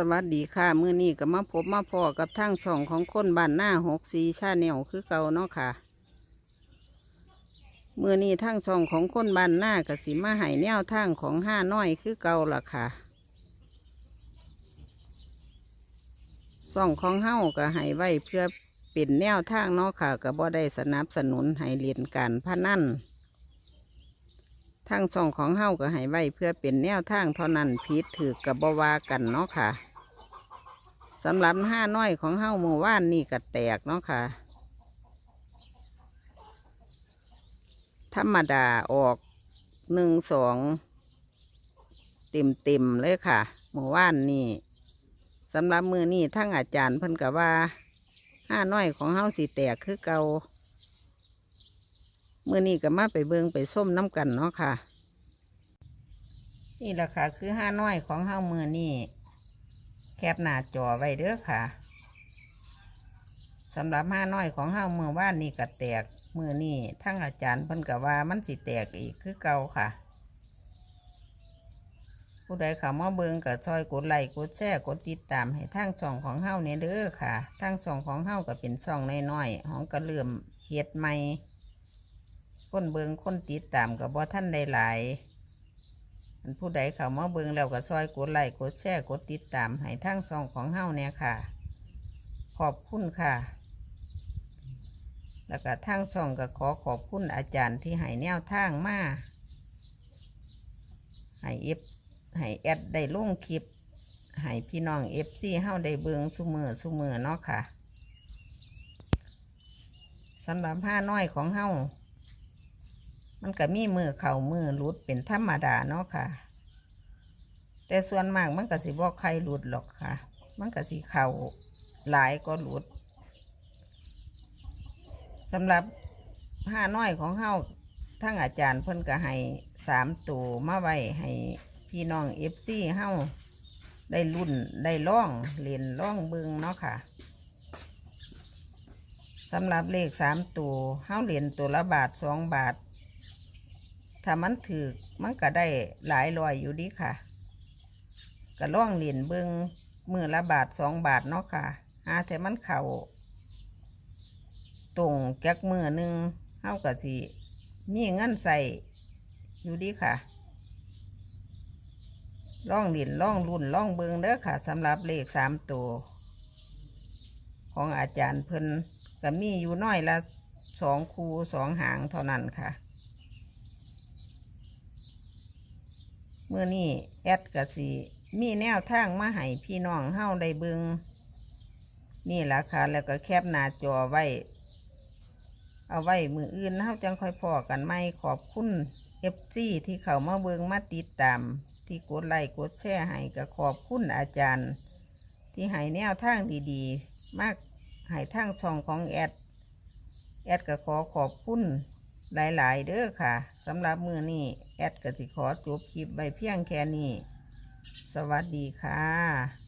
สวัสดีค่ะมื้อนี้ก็มาพบมาพอกับทางช่องของคนบ้านหน้าหกสีชาแนลคือเก่าเนาะค่ะมื้อนี้ทางช่องของคนบ้านหน้าก็สิมาให้แนวทางของห้าน้อยคือเก่าล่ะค่ะช่องของเฮ้าก็ให้ไว้เพื่อเป็นแนวทางเนาะค่ะก็บ่ได้สนับสนุนให้เรียนการพนันทางช่องของเฮ้าก็ให้ไว้เพื่อเป็นแนวทางเท่านั้นผิดถือกับบวากันเนาะค่ะ สำหรับห้าน้อยของเฮ้าเมื่อวานนี่ก็แตกเนาะค่ะ ธรรมดาออกหนึ่งสองเต็มเต็มเลยค่ะเมื่อวานนี่สำหรับมือนี่ทั้งอาจารย์เพิ่นกับว่าห้าน้อยของเฮ้าสีแตกคือเกาเมื่อนี้ก็มาไปเบิงไปส้มน้ำกันเนาะค่ะ นี่แหละค่ะ คือห้าน้อยของเฮ้ามือนี่ แคบหน้าจอไว้เด้อค่ะสำหรับห้าน้อยของเฮามือว่านนี่ก็แตกมือนี่ทั้งอาจารย์เพิ่นก็ว่ามันสิแตกอีกคือเก่าค่ะ ผู้ใดเข้ามาเบิงก็ซอยกดไลค์กดแชร์กดติดตามให้ทางช่องของเฮาเนี่ยเด้อค่ะทางช่องของเฮาก็เป็นช่องน้อยๆของก็เริ่อมเฮ็ดใหม่คนเบิงคนติดตามกับบ่ท่านได้หลาย ผู้ใดเข้ามาเบิงแล้วก็ซอยกดไลค์กดแชร์กดติดตามให้ทั้งช่องของเฮ้าเนี่ยค่ะ ขอบคุณค่ะ แล้วก็ทั้งช่องก็ขอขอบคุณอาจารย์ที่ให้แนวทางมาให้เอฟให้แอดได้ลงคลิปให้พี่น้องเอฟซีเฮ้าได้เบิงสุมือสุมือเนาะค่ะสำหรับผ้าน้อยของเฮ้า มันก็มีมือเข่ามือหลุดเป็นธรรมดาเนาะค่ะ แต่ส่วนมากมันก็สิบอกใครหลุดหรอกค่ะ มันก็สิเข่าหลายก็หลุดสำหรับห้าน้อยของเฮาทั้งอาจารย์เพิ่นก็ให้สามตัวมาไว้ให้พี่น้องเอฟซีเฮาได้รุ่นได้ล่องเรียนล่องเบิงเนาะค่ะสำหรับเลขสามตัวเฮาเหรียญตัวละบาทสองบาท ถ้ามันถือมันก็ได้หลายรอยอยู่ดีค่ะก็ล่องเหรียญเบิงมือละบาทสองบาทเนาะค่ะหาแต่มันเข่าตรงแก๊กมือหนึ่งเฮาก็สิมีเงินใส่อยู่ดีค่ะล่องเหรียญล่องรุ่นล่องเบิงเด้อค่ะสำหรับเลขสามตัว ของอาจารย์เพิ่นก็มีอยู่น้อยละสองคูสองหางเท่านั้นค่ะ มื่อนี้แอดกสิมีแนวทางมาให้พี่น้องเฮาได้เบิงนี่แหละค่ะ แล้วก็แคบหน้าจอไว้ เอาไว้มืออื่นเฮาจังค่อยพอกันไหมขอบคุณเอฟซีที่เขามาเบิงมาติดตาม ที่กดไลค์กดแชร์ให้ก็ขอบคุณอาจารย์ ที่ให้แนวทางดีๆ มากให้ทางช่องของแอด แอดก็ขอขอบคุณ หลาย ๆ เด้อค่ะสำหรับมือนี้แอดกสิขอจบคลิปไว้เพียงแค่นี้ สวัสดีค่ะ